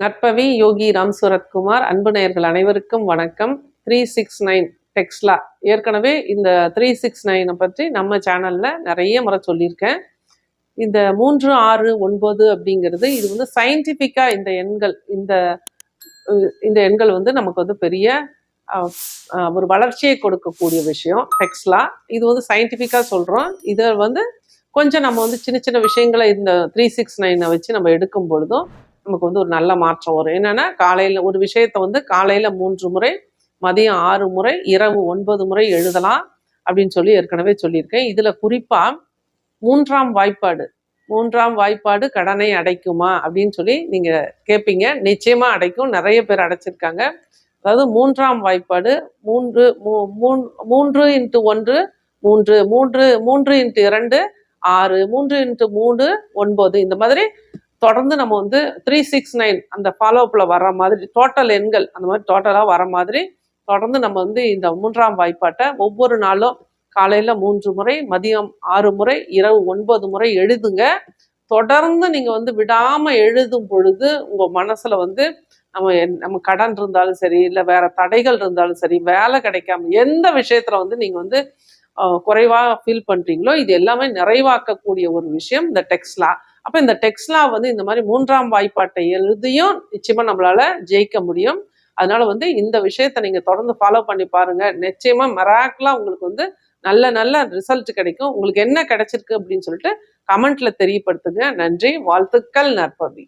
நற்பவி யோகி ராம் சூரத்குமார் அன்பு நேயர்கள் அனைவருக்கும் வணக்கம். Three six nine Tesla. ஏற்கனவே இந்த த்ரீ சிக்ஸ் நைனை பற்றி நம்ம சேனலில் நிறைய முறை சொல்லியிருக்கேன். இந்த மூன்று ஆறு ஒன்பது அப்படிங்கிறது இது வந்து சயின்டிஃபிக்காக இந்த எண்கள் இந்த இந்த எண்கள் வந்து நமக்கு வந்து பெரிய ஒரு வளர்ச்சியை கொடுக்கக்கூடிய விஷயம் டெக்ஸ்லா. இது வந்து சயின்டிஃபிக்காக சொல்கிறோம் இதை வந்து கொஞ்சம் நம்ம வந்து சின்ன சின்ன விஷயங்களை இந்த த்ரீ சிக்ஸ் நைனை வச்சு நம்ம எடுக்கும் பொழுதும் நமக்கு வந்து ஒரு நல்ல மாற்றம் வரும். என்னன்னா காலையில் ஒரு விஷயத்தை வந்து காலையில் மூன்று முறை மதியம் ஆறு முறை இரவு ஒன்பது முறை எழுதலாம் அப்படின்னு சொல்லி ஏற்கனவே சொல்லியிருக்கேன். இதில் குறிப்பாக மூன்றாம் வாய்ப்பாடு மூன்றாம் வாய்ப்பாடு கடனை அடைக்குமா அப்படின்னு சொல்லி நீங்கள் கேட்பீங்க நிச்சயமாக அடைக்கும். நிறைய பேர் அடைச்சிருக்காங்க. அதாவது மூன்றாம் வாய்ப்பாடு மூன்று மூ- மூன்று இன்ட்டு ஒன்று மூன்று மூன்று மூன்று இன்ட்டு இரண்டு ஆறு மூன்று இன்ட்டு மூணு ஒன்பது இந்த மாதிரி தொடர்ந்து நம்ம வந்து த்ரீ சிக்ஸ் நைன் அந்த ஃபாலோஅப்பில் வர மாதிரி டோட்டல் எண்கள் அந்த மாதிரி டோட்டலாக வர மாதிரி தொடர்ந்து நம்ம வந்து இந்த மூன்றாம் வாய்ப்பாட்டை ஒவ்வொரு நாளும் காலையில் மூன்று முறை மதியம் ஆறு முறை இரவு ஒன்பது முறை எழுதுங்க. தொடர்ந்து நீங்கள் வந்து விடாமல் எழுதும் பொழுது உங்கள் மனசில் வந்து நம்ம என்- நம்ம கடன் இருந்தாலும் சரி இல்லை வேற தடைகள் இருந்தாலும் சரி வேலை கிடைக்காம எந்த விஷயத்தில் வந்து நீங்கள் வந்து குறைவாக ஃபீல் பண்ணுறீங்களோ இது எல்லாமே நிறைவாக்கக்கூடிய ஒரு விஷயம் இந்த டெக்ஸ்ட்லாம் அப்போ இந்த டெக்ஸ்லா வந்து இந்த மாதிரி மூன்றாம் வாய்ப்பாட்டை எழுதியும் நிச்சயமாக நம்மளால் ஜெயிக்க முடியும். அதனால வந்து இந்த விஷயத்தை நீங்கள் தொடர்ந்து ஃபாலோ பண்ணி பாருங்க. நிச்சயமாக மெராக்கலாக உங்களுக்கு வந்து நல்ல நல்ல ரிசல்ட் கிடைக்கும். உங்களுக்கு என்ன கிடைச்சிருக்கு அப்படின்னு சொல்லிட்டு கமெண்ட்ல தெரியப்படுத்துங்க. நன்றி. வாழ்த்துக்கள் நற்பவி.